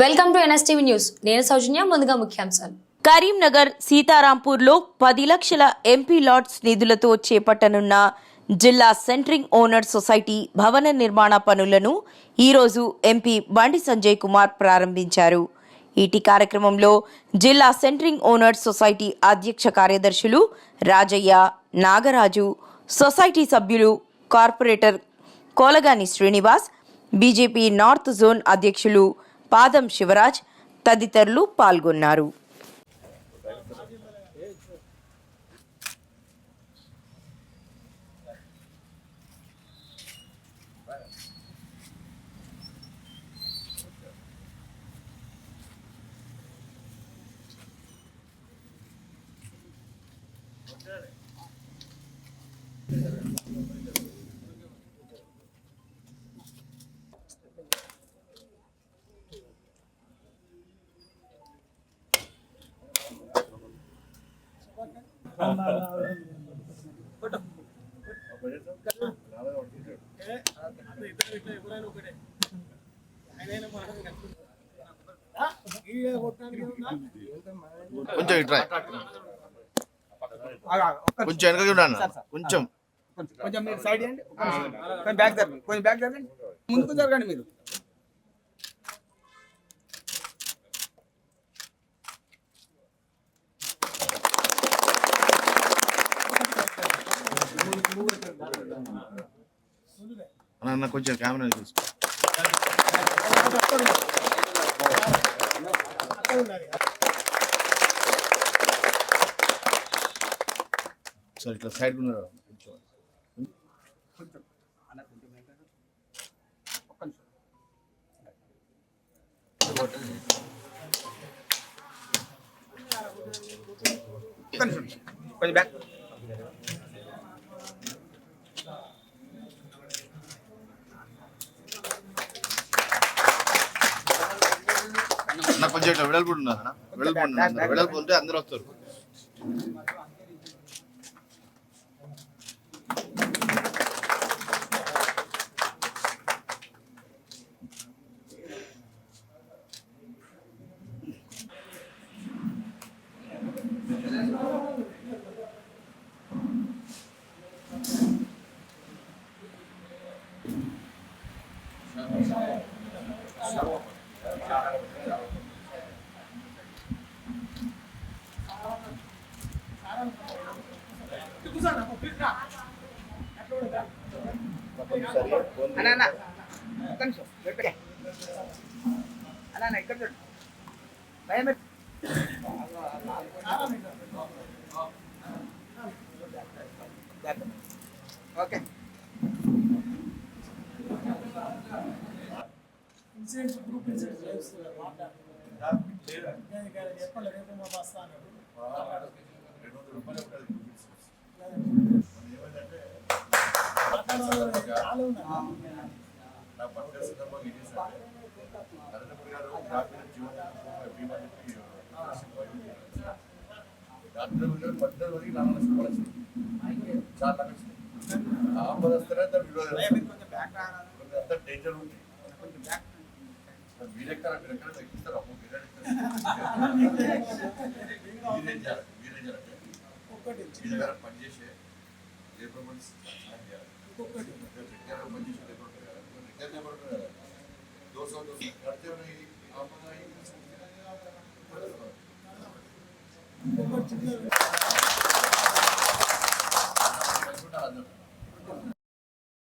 Welcome to NSTV news. నేను సౌజన్య ముందుగా ముఖ్యాంశాలు. కరీంనగర్ సీతారాంపూర్లో పది లక్షల ఎంపీ లాట్స్ నిధులతో చేపట్టనున్న జిల్లా సెంట్రింగ్ ఓనర్ సొసైటీ భవన నిర్మాణ పనులను ఈరోజు ఎంపీ బండి సంజయ్ కుమార్ ప్రారంభించారు. ఈటి కార్యక్రమంలో జిల్లా సెంట్రింగ్ ఓనర్స్ సొసైటీ అధ్యక్ష కార్యదర్శులు రాజయ్య నాగరాజు సొసైటీ సభ్యులు corporator Kolagani Srinivas BJP north zone అధ్యక్షులు పాదం శివరాజ్ తదితరులు పాల్గొన్నారు. కొంచెం ఇట్రా కొంచెం వెనక చూడండి కొంచెం. కొంచెం మీరు సైడ్ చేయండి. కొంచెం బ్యాక్ జరగండి. కొంచెం బ్యాక్ జరగండి. ముందుకు జరగండి మీరు. అన్న కొంచెం కెమెరా చూసుకో. సరే ఇట్లా సైడ్ ఉన్నారు కొంచెం కొంచెం బ్యాక్ ఇట్లా వెడల్పు ఉన్నారు వెడల్పు ఉన్నారు వెడల్పు ఉంటే అందరూ వస్తారు. అన్న అన్న ఒక్క నిమిషం. అన్న అన్న ఇక్కడ చూడు. భయం. ఓకే. ఇన్సిడెంట్స్ గ్రూప్ ఇన్సిడెంట్స్ చేస్తున్నారు చెప్పండి రేపు మా బస్తా అన్నాడు. మాట్లాడాలి, చాలా ఉన్నాయి. భయం మీరు కొంచెం బ్యాక్ రా అన్న. డేంజర్ ఉంది కొంచెం బ్యాక్ మీరెక్కడ మీరెక్కడ తగ్గిస్తారు అమ్మో మీరే మీరేం చేయాలి పనిచేసే లేబర్ दो सौ दो सौ करते हो नहीं आप बताइए